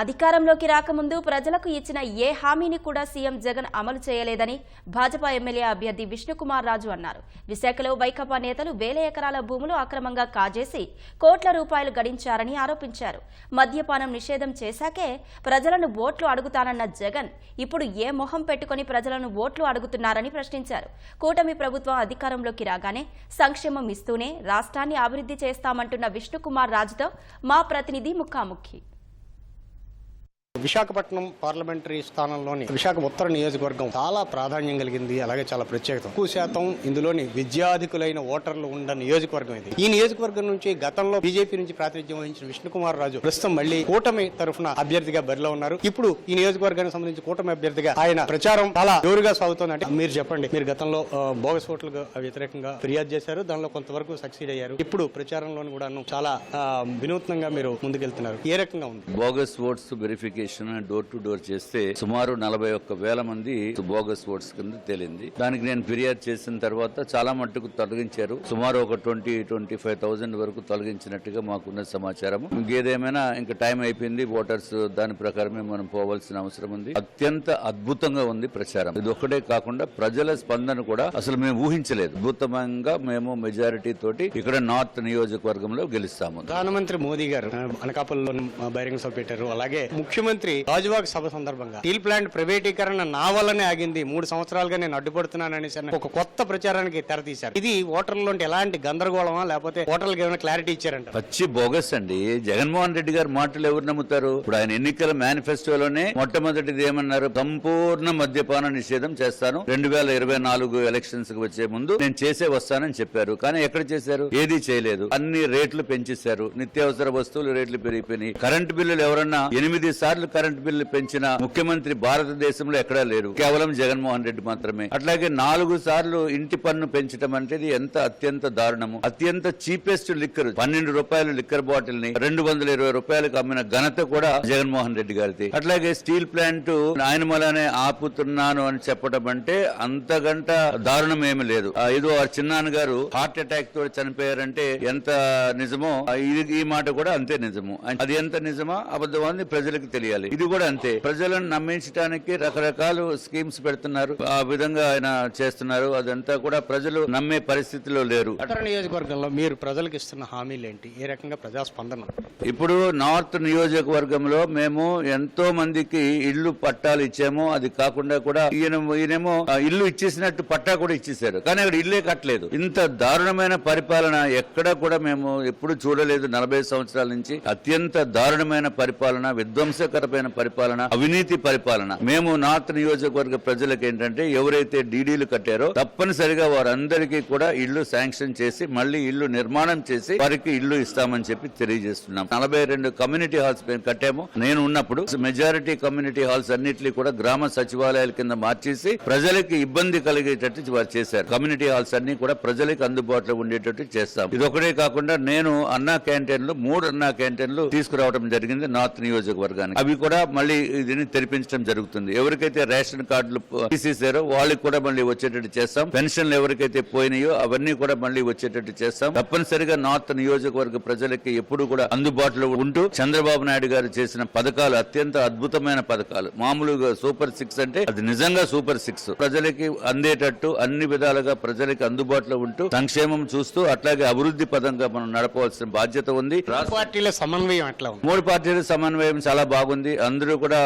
అధికారంలోకి రాకముందు ప్రజలకు ఇచ్చిన ఏ హామీని కూడా సీఎం జగన్ అమలు చేయలేదని భాజపా ఎమ్మెల్యే అభ్యర్థి విష్ణుకుమార్ రాజు అన్నారు. విశాఖలో వైకపా నేతలు వేల ఎకరాల భూములు అక్రమంగా కాజేసి కోట్ల రూపాయలు గడించారని ఆరోపించారు. మద్యపానం నిషేధం చేశాకే ప్రజలను ఓట్లు అడుగుతానన్న జగన్ ఇప్పుడు ఏ మొహం పెట్టుకుని ప్రజలను ఓట్లు అడుగుతున్నారని ప్రశ్నించారు. కూటమి ప్రభుత్వం అధికారంలోకి రాగానే సంక్షేమం ఇస్తూనే రాష్ట్రాన్ని అభివృద్ధి చేస్తామంటున్న విష్ణుకుమార్ రాజుతో మా ప్రతినిధి ముఖాముఖి. విశాఖపట్నం పార్లమెంటరీ స్థానంలోని విశాఖ ఉత్తర నియోజకవర్గం చాలా ప్రాధాన్యం కలిగింది అలాగే చాలా ప్రత్యేకత. ఎక్కువ శాతం ఇందులోని విద్యాధికులైన ఓటర్లు ఉన్న నియోజకవర్గం ఇది. ఈ నియోజకవర్గం నుంచి గతంలో బీజేపీ నుంచి ప్రాతినిధ్యం వహించిన విష్ణుకుమార్ రాజు ప్రస్తుతం మళ్ళీ కూటమి తరఫున అభ్యర్థిగా బరిలో ఉన్నారు. ఇప్పుడు ఈ నియోజకవర్గానికి సంబంధించి కూటమి అభ్యర్థిగా ఆయన ప్రచారం చాలా జోరుగా సాగుతోంది అంటే మీరు చెప్పండి. మీరు గతంలో బోగస్ ఓట్లకు వ్యతిరేకంగా ఫిర్యాదు చేశారు. దానిలో కొంతవరకు సక్సీడ్ అయ్యారు. ఇప్పుడు ప్రచారంలోని కూడా చాలా వినూత్నంగా మీరు ముందుకెళ్తున్నారు. ఏ రకంగా ఉంది? Bogus votes verification door to door చేస్తే సుమారు నలభై ఒక్క వేల మంది బోగస్ ఓట్స్ కింద తేలింది. దానికి నేను ఫిర్యాదు చేసిన తర్వాత చాలా మట్టుకు తొలగించారు. సుమారు ఒక ట్వంటీ ట్వంటీ ఫైవ్ థౌసండ్ వరకు తొలగించినట్టుగా మాకున్న సమాచారం ఇంకేదేమైనా ఇంకా టైం అయిపోయింది ఓటర్స్ దాని ప్రకారమే మనం పోవాల్సిన అవసరం ఉంది. అత్యంత అద్భుతంగా ఉంది ప్రచారం. ఇది ఒక్కటే కాకుండా ప్రజల స్పందన కూడా అసలు మేము ఊహించలేదు. అద్భుతంగా మేము మెజారిటీ తోటి ఇక్కడ నార్త్ నియోజకవర్గంలో గెలుస్తాము. ప్రధానమంత్రి మోదీ గారు ఆ, అనకాపల్లిలో బహిరంగ సభ పెట్టారు. అలాగే ముఖ్యమంత్రి రాజువాగ్ సభ సందర్భంగా స్టీల్ ప్లాంట్ ప్రైవేటీకరణ నా వల్లనే ఆగింది. మూడు సంవత్సరాలుగా నేను అడ్డుపడుతున్నాననేసి అన్న ఒక కొత్త ప్రచారానికి తెరతీశారు. ఇది ఓటర్లలో ఎలాంటి గందరగోళమా? లేకపోతే ఓటర్లకు ఏమైనా క్లారిటీ ఇచ్చారంట? పచ్చి బోగస్ అండి. జగన్మోహన్ రెడ్డి గారి మాటలు ఎవరు నమ్ముతారు? ఇప్పుడు ఆయన ఎన్నికల మేనిఫెస్టోలోనే మొట్టమొదటిది ఏమన్నారు? సంపూర్ణ మద్యపాన నిషేధం చేస్తాను. రెండు వేల ఇరవై నాలుగు ఎలక్షన్స్కి వచ్చే ముందు నేను చేసే వస్తానని చెప్పారు. కానీ ఎక్కడ చేశారు? ఏదీ చేయలేదు. అన్ని రేట్లు పెంచేశారు. నిత్యావసర వస్తువులు రేట్లు పెరిగిపోయినాయి. కరెంట్ బిల్లులు ఎవరన్నా ఎనిమిది సార్లు కరెంట్ బిల్లు పెంచిన ముఖ్యమంత్రి భారతదేశంలో ఎక్కడా లేరు. కేవలం జగన్మోహన్ రెడ్డి మాత్రమే. అట్లాగే నాలుగు సార్లు ఇంటి పన్ను పెంచడం అంటే ఇది ఎంత అత్యంత దారుణము. అత్యంత చీపెస్ట్ లిక్కర్ పన్నెండు రూపాయల లిక్కర్ బాటిల్ని రెండు వందల ఇరవై రూపాయలకు అమ్మిన ఘనత కూడా జగన్మోహన్ రెడ్డి గారిది. అట్లాగే స్టీల్ ప్లాంట్ ఆయన ఆపుతున్నాను అని చెప్పడం అంటే అంతగంట దారుణం ఏమి లేదు ఏదో ఆ చిన్నాన్న గారు హార్ట్ అటాక్తో చనిపోయారంటే ఎంత నిజమో ఇది ఈ మాట కూడా అంతే నిజము. అది ఎంత నిజమా అబద్ధమా ప్రజలకు తెలియదు తెలియాలి ఇది కూడా అంతే. ప్రజలను నమ్మించడానికి రకరకాల స్కీమ్స్ పెడుతున్నారు. ఆ విధంగా ఆయన చేస్తున్నారు. అదంతా కూడా ప్రజలు నమ్మే పరిస్థితిలో లేరు. నియోజకవర్గంలో మీరు ప్రజలకు ఇస్తున్న హామీలు ఏంటి ఏ రకంగా ప్రజాస్పందన? ఇప్పుడు నార్త్ నియోజకవర్గంలో మేము ఎంతో మందికి ఇల్లు పట్టాలు ఇచ్చాము. అది కాకుండా కూడా ఈయన ఈయనేమో ఇల్లు ఇచ్చేసినట్టు పట్టా కూడా ఇచ్చేసారు కానీ అక్కడ ఇల్లే కట్టలేదు. ఇంత దారుణమైన పరిపాలన ఎక్కడ కూడా మేము ఎప్పుడు చూడలేదు. నలభై సంవత్సరాల నుంచి అత్యంత దారుణమైన పరిపాలన విధ్వంసకరమైన పరిపాలన అవినీతి పరిపాలన. మేము నార్త్ నియోజకవర్గ ప్రజలకు ఏంటంటే ఎవరైతే డీడీలు కట్టారో తప్పనిసరిగా వారందరికీ కూడా ఇల్లు శాంక్షన్ చేసి మళ్ళీ ఇల్లు నిర్మాణం చేసి వారికి ఇల్లు ఇస్తామని చెప్పి తెలియజేస్తున్నాం. నలభై రెండు కమ్యూనిటీ హాల్స్ మేము కట్టాము. నేను ఉన్నప్పుడు మెజారిటీ కమ్యూనిటీ హాల్స్ అన్నిటినీ కూడా గ్రామ సచివాలయాల కింద మార్చేసి ప్రజలకి ఇబ్బంది కలిగేటట్టు వారు చేశారు. కమ్యూనిటీ హాల్స్ అన్ని కూడా ప్రజలకు అందుబాటులో ఉండేటట్టు చేస్తాం. ఇది ఒకటే కాకుండా నేను అన్నా క్యాంటీన్లు మూడు అన్నా క్యాంటీన్లు తీసుకురావడం జరిగింది నార్త్ నియోజకవర్గానికి. అవి కూడా మళ్ళీ దీన్ని తెరిపించడం జరుగుతుంది. ఎవరికైతే రేషన్ కార్డులు తీసేసారో వాళ్ళకి కూడా మళ్ళీ వచ్చేటట్టు చేస్తాం. పెన్షన్లు ఎవరికైతే పోయినాయో అవన్నీ కూడా మళ్ళీ వచ్చేటట్టు చేస్తాం. తప్పనిసరిగా నార్త్ నియోజకవర్గ ప్రజలకి ఎప్పుడు కూడా అందుబాటులో ఉంటూ చంద్రబాబు నాయుడు గారు చేసిన పథకాలు అత్యంత అద్భుతమైన పథకాలు. మామూలుగా సూపర్ సిక్స్ అంటే అది నిజంగా సూపర్ సిక్స్. ప్రజలకి అందేటట్టు అన్ని విధాలుగా ప్రజలకి అందుబాటులో ఉంటూ సంక్షేమం చూస్తూ అట్లాగే అభివృద్ధి పదంగా మనం నడపవలసిన బాధ్యత ఉంది. పార్టీల సమన్వయం మూడు పార్టీల సమన్వయం చాలా బాగుంది. అందరూ కూడా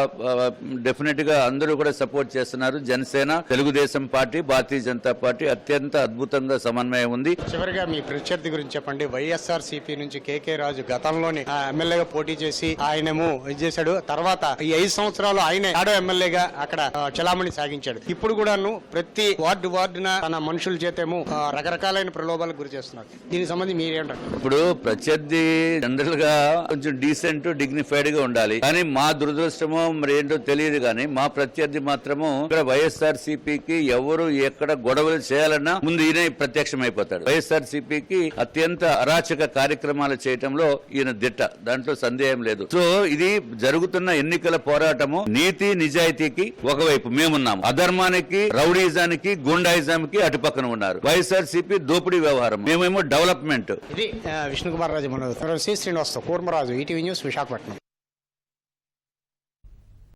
డెఫినెట్గా అందరూ కూడా సపోర్ట్ చేస్తున్నారు. జనసేన తెలుగుదేశం పార్టీ భారతీయ జనతా పార్టీ అత్యంత అద్భుతంగా సమన్వయం ఉంది. చివరిగా మీ ప్రత్యర్థి గురించి చెప్పండి. వైఎస్ఆర్ సిపి నుంచి కేకే రాజు గతంలోనే ఎమ్మెల్యేగా పోటీ చేసి ఆయనేమో చేశాడు. తర్వాత ఈ ఐదు సంవత్సరాలు ఆయనే ఆడో ఎమ్మెల్యేగా అక్కడ చలామణి సాగించాడు. ఇప్పుడు కూడాను ప్రతి వార్డు వార్డున తన మనుషుల చేతేమో రకరకాలైన ప్రలోభాలకు గురి చేస్తున్నారు. దీనికి సంబంధించి మీరేంటారు ఇప్పుడు ప్రత్యర్థి జనరల్గా కొంచెం డీసెంట్ డిగ్నిఫైడ్గా ఉండాలి. కానీ మా దురదృష్టమో మరి ఏంటో తెలియదు కానీ మా ప్రత్యర్థి మాత్రము ఇక్కడ వైఎస్ఆర్ సిపికి ఎవరు ఎక్కడ గొడవలు చేయాలన్నా ముందు ఈయన ప్రత్యక్షమైపోతాడు. వైఎస్ఆర్ సిపికి అత్యంత అరాచక కార్యక్రమాలు చేయటంలో ఈయన దిట్ట. దాంట్లో సందేహం లేదు. సో ఇది జరుగుతున్న ఎన్నికల పోరాటము నీతి నిజాయితీకి ఒకవైపు మేమున్నాము. అధర్మానికి రౌడీజానికి గుండాయిజానికి అటు పక్కన ఉన్నారు. వైఎస్ఆర్ సిపి దోపిడీ వ్యవహారం. మేమేమో డెవలప్మెంట్. ఇది విష్ణుకుమార్ రాజు మన శ్రీనివాస్ కూర్మరాజు ఈటీవీ న్యూస్ విశాఖపట్నం.